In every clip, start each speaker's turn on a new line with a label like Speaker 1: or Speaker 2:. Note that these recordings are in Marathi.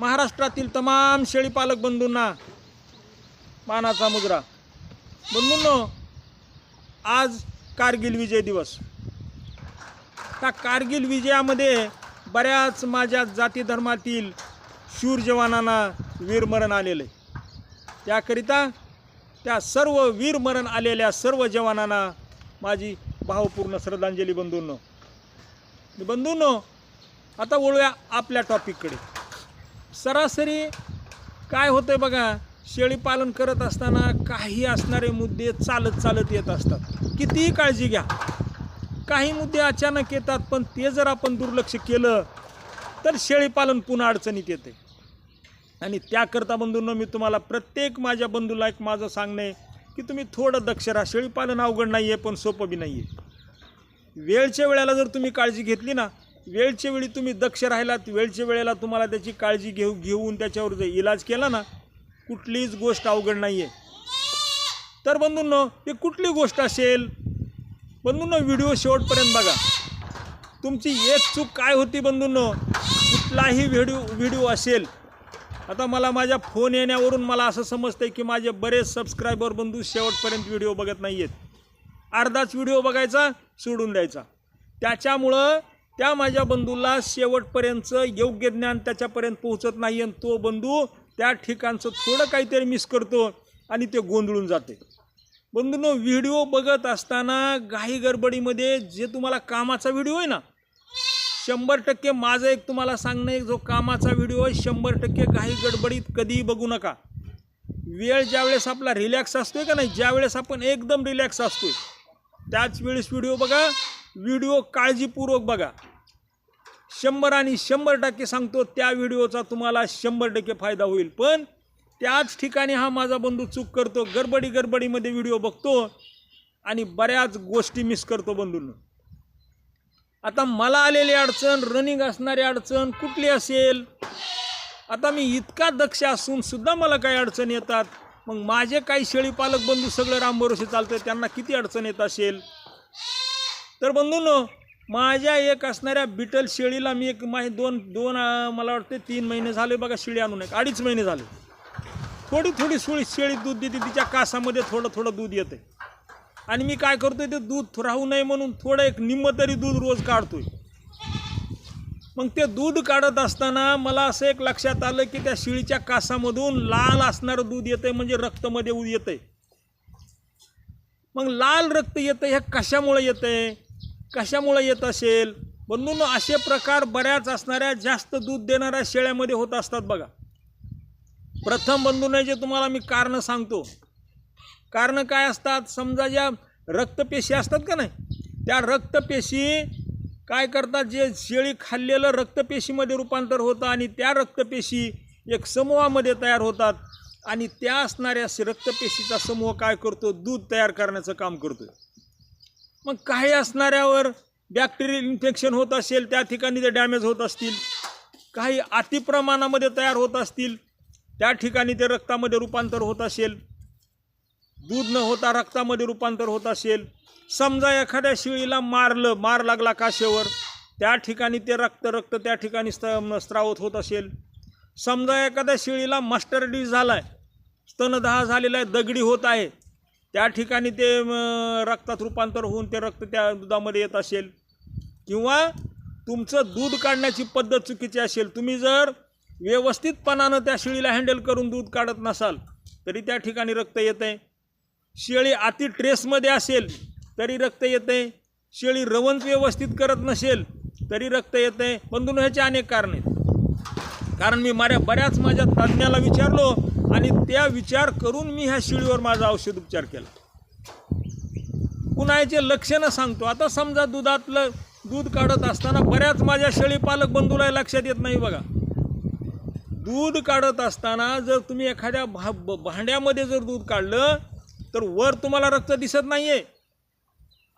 Speaker 1: महाराष्ट्रातील तमाम शेळीपालक बंधूंना मानाचा मुजरा. बंधूंनो आज कारगिल विजय दिवस. त्या कारगिल विजयामध्ये बऱ्याच माझ्या जाती धर्मातील शूर जवानांना वीरमरण आलेलं आहे. त्याकरिता त्या सर्व वीरमरण आलेल्या सर्व जवानांना माझी भावपूर्ण श्रद्धांजली बंधूंनो. बंधूंनो आता वळूया आपल्या टॉपिककडे सरासरी काय होतं बघा शेळीपालन करत असताना काही असणारे मुद्दे चालत चालत येत असतात. कितीही काळजी घ्या. काही मुद्दे अचानक येतात पण ते जर आपण दुर्लक्ष केलं तर शेळीपालन पुन्हा अडचणीत येते. आणि त्याकरता बंधूंनो मी तुम्हाला प्रत्येक माझ्या बंधूला एक माझं सांगणं आहे की तुम्ही थोडं दक्ष राहा. शेळीपालन अवघड नाही आहे पण सोपं बी नाही आहे वेळच्या वेळेला जर तुम्ही काळजी घेतली ना वेळच्या वेळी तुम्ही दक्ष राहिलात वेळच्या वेळेला तुम्हाला त्याची काळजी घेऊ घेऊन त्याच्यावर जर इलाज केला ना कुठलीच गोष्ट अवघड नाही आहे तर बंधूंनो हे कुठली गोष्ट असेल? बंधूंनो व्हिडिओ शेवटपर्यंत बघा. तुमची एक चूक काय होती बंधूंनो? कुठलाही व्हिडिओ व्हिडिओ असेल आता मला माझ्या फोन येण्यावरून मला असं समजतंय की माझे बरेच सबस्क्रायबर बंधू शेवटपर्यंत व्हिडिओ बघत नाही आहेत अर्धाच व्हिडिओ बघायचा सोडून द्यायचा. त्याच्यामुळं त्या माझ्या बंधूला शेवटपर्यंतचं योग्य ज्ञान त्याच्यापर्यंत पोहोचत नाही आणि तो बंधू त्या ठिकाणचं थोडं काहीतरी मिस करतो आणि ते गोंधळून जाते. बंधूंनो व्हिडिओ बघत असताना घाई गडबडीमध्ये जे तुम्हाला कामाचा व्हिडिओ आहे ना शंभर टक्के माझं एक तुम्हाला सांगणं एक जो कामाचा व्हिडिओ आहे शंभर टक्के घाई गडबडीत कधीही बघू नका. वेळ ज्यावेळेस आपला रिलॅक्स असतोय का नाही ज्यावेळेस आपण एकदम रिलॅक्स असतोय त्याच वेळेस व्हिडिओ बघा. व्हिडिओ काळजीपूर्वक बघा. शंभर आणि शंभर टक्के सांगतो त्या व्हिडिओचा तुम्हाला शंभर टक्के फायदा होईल. पण त्याच ठिकाणी हा माझा बंधू चूक करतो गडबडी गडबडीमध्ये व्हिडिओ बघतो आणि बऱ्याच गोष्टी मिस करतो बंधूंना. आता मला आलेली अडचण रनिंग असणारी अडचण कुठली असेल? आता मी इतका दक्ष असून सुद्धा मला काही अडचण येतात. मग माझे काही शेळीपालक बंधू सगळं रामभरोसे चालतं त्यांना किती अडचण येत असेल? तर बंधूंनो माझ्या एक असणाऱ्या बिटल शेळीला मी एक माझे दोन दोन मला वाटते तीन महिने झाले बघा शेळी आणून एक अडीच महिने झाले. थोडी थोडी सुळी शेळी दूध देते तिच्या कासामध्ये थोडं थोडं दूध येते. आणि मी काय करतोय ते दूध राहू नये म्हणून थोडं एक निम्म तरी दूध रोज काढतोय. मग ते दूध काढत असताना मला असं एक लक्षात आलं की त्या शिळीच्या कासामधून लाल असणारं दूध येतंय म्हणजे रक्तमध्ये उ- येतंय. मग लाल रक्त येतं हे कशामुळे येतंय? कशामुळे येत असेल? बंधून असे प्रकार बऱ्याच असणाऱ्या जास्त दूध देणाऱ्या शेळ्यामध्ये होत असतात बघा. प्रथम बंधूने जे तुम्हाला मी कारण सांगतो. कारण काय असतात? समजा ज्या रक्तपेशी असतात का नाही? त्या रक्तपेशी काय करतात? जे शेळी खाल्लेलं रक्तपेशीमध्ये रूपांतर होतं आणि त्या रक्तपेशी एक समूहामध्ये तयार होतात आणि त्या असणाऱ्या रक्तपेशीचा समूह काय करतो? दूध तयार करण्याचं काम करतो मग काही असणाऱ्यावर बॅक्टेरियल इन्फेक्शन होत असेल त्या ठिकाणी ते डॅमेज होत असतील. काही अतिप्रमाणामध्ये तयार होत असतील त्या ठिकाणी ते रक्तामध्ये रूपांतर होत असेल. दूध न होता रक्तामध्ये रूपांतर होत असेल. समजा एखाद्या शिळीला मारलं मार लागला काशेवर त्या ठिकाणी ते रक्त रक्त त्या ठिकाणी स्त स्त्रावत होत असेल. समजा एखाद्या शिळीला मास्टर झाला आहे स्तनदहा झालेला आहे दगडी होत आहे त्या ठिकाणी ते रक्तात रूपांतर होऊन ते रक्त त्या दुधामध्ये येत असेल. किंवा तुमचं दूध काढण्याची पद्धत चुकीची असेल तुम्ही जर व्यवस्थितपणानं त्या शेळीला हँडल करून दूध काढत नसाल तरी त्या ठिकाणी रक्त येत आहे शेळी अति ट्रेसमध्ये असेल तरी रक्त येत आहे शेळी रवंच व्यवस्थित करत नसेल तरी रक्त येत आहे बंधून ह्याचे अनेक कारण आहेत. कारण मी माझ्या बऱ्याच माझ्या तज्ज्ञाला विचारलो आणि त्या विचार करून मी ह्या शिळीवर माझा औषध उपचार केला. पुन्हा याचे लक्षणं सांगतो. आता समजा दुधातलं दूध काढत असताना बऱ्याच माझ्या शेळी पालक बंधूला लक्षात येत नाही बघा. दूध काढत असताना जर तुम्ही एखाद्या भा भांड्यामध्ये जर दूध काढलं तर वर तुम्हाला रक्त दिसत नाही आहे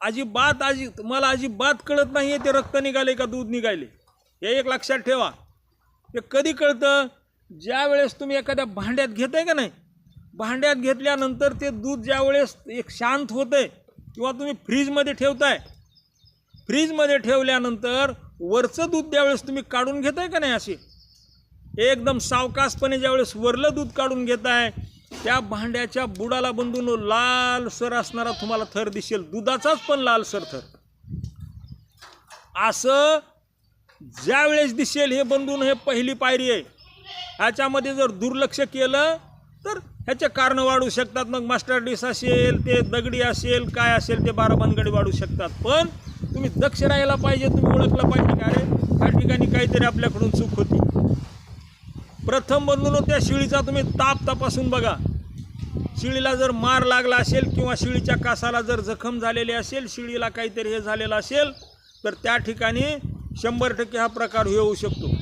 Speaker 1: अजिबात अजि तुम्हाला अजिबात कळत नाही आहे ते रक्त निघाले का दूध निघाले. हे एक लक्षात ठेवा. ते कधी कळतं? ज्या वेळेस तुम्ही एखाद्या भांड्यात घेताय का नाही? भांड्यात घेतल्यानंतर ते दूध ज्या वेळेस एक शांत होतंय किंवा तुम्ही फ्रीजमध्ये ठेवताय फ्रीजमध्ये ठेवल्यानंतर वरचं दूध ज्यावेळेस तुम्ही काढून घेताय का नाही असे? एकदम सावकाशपणे ज्यावेळेस वरलं दूध काढून घेताय त्या भांड्याच्या बुडाला बंधून लाल सर असणारा तुम्हाला थर दिसेल. दुधाचाच पण लाल सर थर. असं ज्यावेळेस दिसेल हे बंधून हे पहिली पायरी आहे. ह्याच्यामध्ये जर दुर्लक्ष केलं तर ह्याचे कारण वाढू शकतात. मग मास्टर डिस असेल ते दगडी असेल काय असेल ते बारबानगडी वाढू शकतात. पण तुम्ही दक्ष राहायला पाहिजे तुम्ही ओळखलं पाहिजे का अरे त्या ठिकाणी काहीतरी आपल्याकडून चूक होती. प्रथम बंधून त्या शिळीचा तुम्ही ताप तपासून बघा. शिळीला जर मार लागला असेल किंवा शिळीच्या कासाला जर जखम झालेली असेल शिळीला काहीतरी हे झालेलं असेल तर त्या ठिकाणी शंभर टक्के हा प्रकार होऊ शकतो.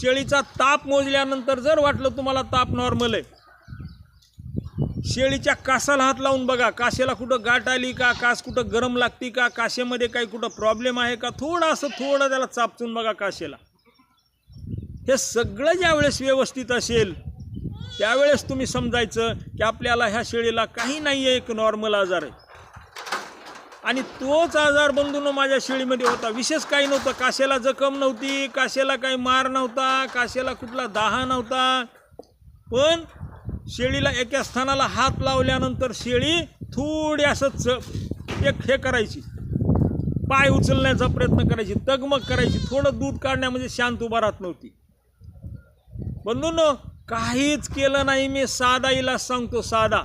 Speaker 1: शेळीचा ताप मोजल्यानंतर जर वाटलं तुम्हाला ताप नॉर्मल आहे. शेळीच्या कासाला हात लावून बघा काशेला कुठं गाठ आली का कास कुठं गरम लागती का काशेमध्ये काही कुठं प्रॉब्लेम आहे का? थोडं असं थोडं त्याला चापचून बघा काशेला हे सगळं ज्यावेळेस व्यवस्थित असेल त्यावेळेस तुम्ही समजायचं की आपल्याला ह्या शेळीला काही नाही आहे एक नॉर्मल आजार आहे. आणि तोच आजार बंधून माझ्या शेळीमध्ये होता. विशेष काही नव्हतं. काशेला जखम नव्हती काशेला काही मार नव्हता काशेला कुठला दाहा नव्हता. पण शेळीला एका स्थानाला हात लावल्यानंतर शेळी थोडी असं च एक हे करायची. पाय उचलण्याचा प्रयत्न करायची तगमग करायची. थोडं दूध काढण्यामध्ये म्हणजे शांत उभा राहत नव्हती. बंधूंनो काहीच केलं नाही. मी साधा इलाज सांगतो साधा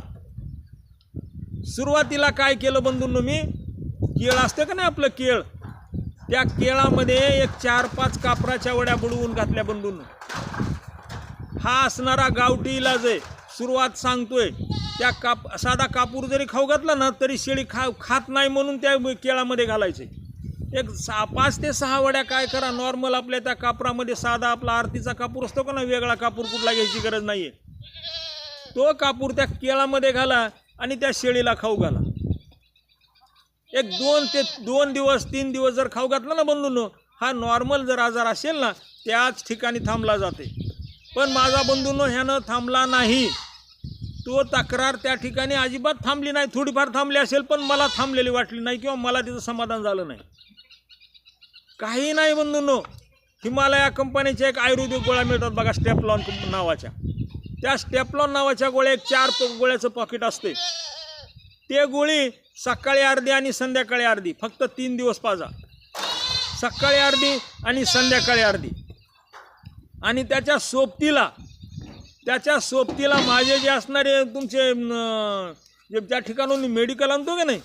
Speaker 1: सुरुवातीला काय केलं बंधूंनो मी? केळ असतं का नाही आपलं केळ? त्या केळामध्ये एक चार पाच कापराच्या वड्या बुडवून घातल्या बंधूंनो हा असणारा गावठी इलाज आहे. सुरुवात सांगतोय. त्या काप साधा कापूर जरी खाऊ घातला ना तरी शेळी खा खात नाही म्हणून त्या केळामध्ये घालायचे. एक सहा पाच ते सहा वड्या काय करा नॉर्मल आपल्या त्या कापरामध्ये साधा आपला आरतीचा कापूर असतो का ना वेगळा कापूर कुठला घ्यायची गरज नाही आहे तो कापूर त्या केळामध्ये घाला आणि त्या शेळीला खाऊ घाला. एक दोन ते दोन दिवस तीन दिवस जर खाऊ घातला ना बंधूंनो हा नॉर्मल जर आजार असेल ना त्याच ठिकाणी थांबला जाते. पण माझा बंधूंनो ह्यानं थांबला नाही. तो तक्रार त्या ठिकाणी अजिबात थांबली नाही. थोडीफार थांबली असेल पण मला थांबलेली वाटली नाही किंवा मला तिचं समाधान झालं नाही. काही नाही बंधूंनो. हिमालया कंपनीच्या एक आयुर्वेदिक गोळ्या मिळतात बघा स्टेपलॉन नावाच्या. त्या स्टेपलॉन नावाच्या गोळ्या एक चार गोळ्याचं पॉकेट असते. ते गोळी सकाळी अर्धी आणि संध्याकाळी अर्धी. फक्त तीन दिवस पाजा. सकाळी अर्धी आणि संध्याकाळी अर्धी. आणि त्याच्या सोबतीला त्याच्या सोबतीला माझे जे असणारे तुमचे जे ज्या ठिकाणून मी मेडिकल आणतो की नाही?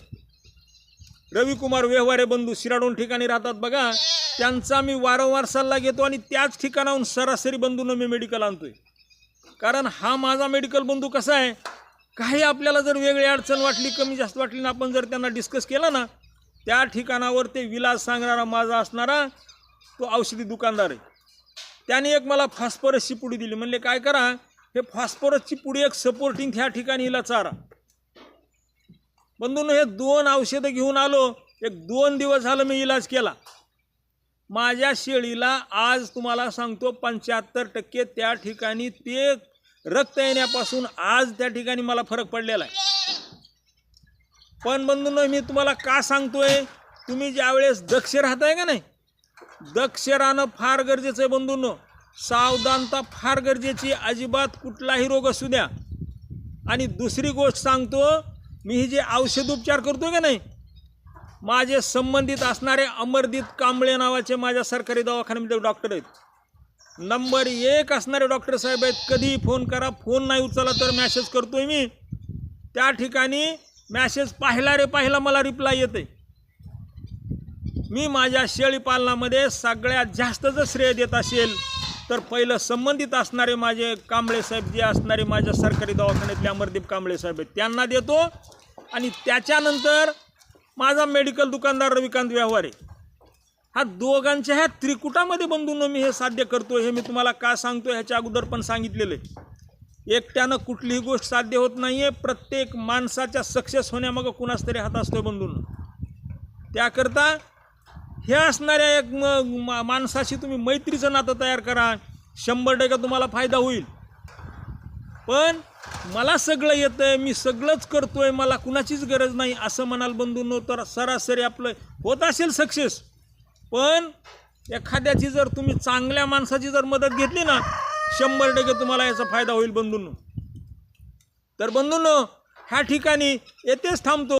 Speaker 1: रविकुमार व्यवहारे बंधू शिराडून ठिकाणी राहतात बघा. त्यांचा मी वारंवार सल्ला घेतो आणि त्याच ठिकाणाहून सरासरी बंधूंना मी मेडिकल आणतोय. कारण हा माझा मेडिकल बंधू कसा आहे? काही आपल्याला जर वेगळी अडचण वाटली कमी जास्त वाटली ना आपण जर त्यांना डिस्कस केला ना त्या ठिकाणावर ते विलास सांगणारा माझा असणारा तो औषधी दुकानदार आहे. त्याने एक मला फॉस्फरसची पुडी दिली. म्हणले काय करा हे फॉस्फरसची पुडी एक सपोर्टिंग ह्या ठिकाणी हिला चारा. बंधून हे दोन औषधं घेऊन आलो. एक दोन दिवस झालं मी इलाज केला. माझ्या शेळीला आज तुम्हाला सांगतो पंच्याहत्तर टक्के त्या ठिकाणी ते रक्त येण्यापासून आज त्या ठिकाणी मला फरक पडलेला आहे. पण बंधूंनो मी तुम्हाला का सांगतोय? तुम्ही ज्यावेळेस दक्ष राहताय का नाही? दक्ष राहणं फार गरजेचं आहे बंधूंनो. सावधानता फार गरजेची अजिबात कुठलाही रोग असू द्या. आणि दुसरी गोष्ट सांगतो मी ही जे औषधोपचार करतो का नाही? माझे संबंधित असणारे अमरदीत कांबळे नावाचे माझ्या सरकारी दवाखान्यामध्ये डॉक्टर आहेत. नंबर एक असणारे डॉक्टर साहेब आहेत कधीही फोन करा. फोन नाही उचलला तर मॅसेज करतोय मी. त्या ठिकाणी मॅसेज पाहिला रे पाहिला मला रिप्लाय येते मी माझ्या शेळीपालनामध्ये सगळ्यात जास्त जर श्रेय देत असेल तर पहिलं संबंधित असणारे माझे कांबळे साहेब जे असणारे माझ्या सरकारी दवाखान्यातले अमरदीप कांबळे साहेब आहेत त्यांना देतो. आणि त्याच्यानंतर माझा मेडिकल दुकानदार रविकांत व्यवहारे. हा दोघांच्या ह्या त्रिकुटामध्ये बंधून मी हे साध्य करतो हे मी तुम्हाला का सांगतो ह्याच्या अगोदर पण सांगितलेलं आहे. एकट्यानं कुठलीही गोष्ट साध्य होत नाही आहे प्रत्येक माणसाच्या सक्सेस होण्यामागं कुणाच तरी हात असतो बंधून. त्याकरता हे असणाऱ्या एक म- मा- माणसाशी तुम्ही मैत्रीचं नातं तयार करा. शंभर टक्के तुम्हाला फायदा होईल. पण मला सगळं येतं आहे मी सगळंच करतोय मला कुणाचीच गरज नाही असं म्हणाल बंधूंनो तर सरासरी आपलं होत असेल सक्सेस पण एखाद्याची जर तुम्ही चांगल्या माणसाची जर मदत घेतली ना शंभर टक्के तुम्हाला याचा फायदा होईल बंधूंनो. तर बंधूंनो ह्या ठिकाणी येथेच थांबतो.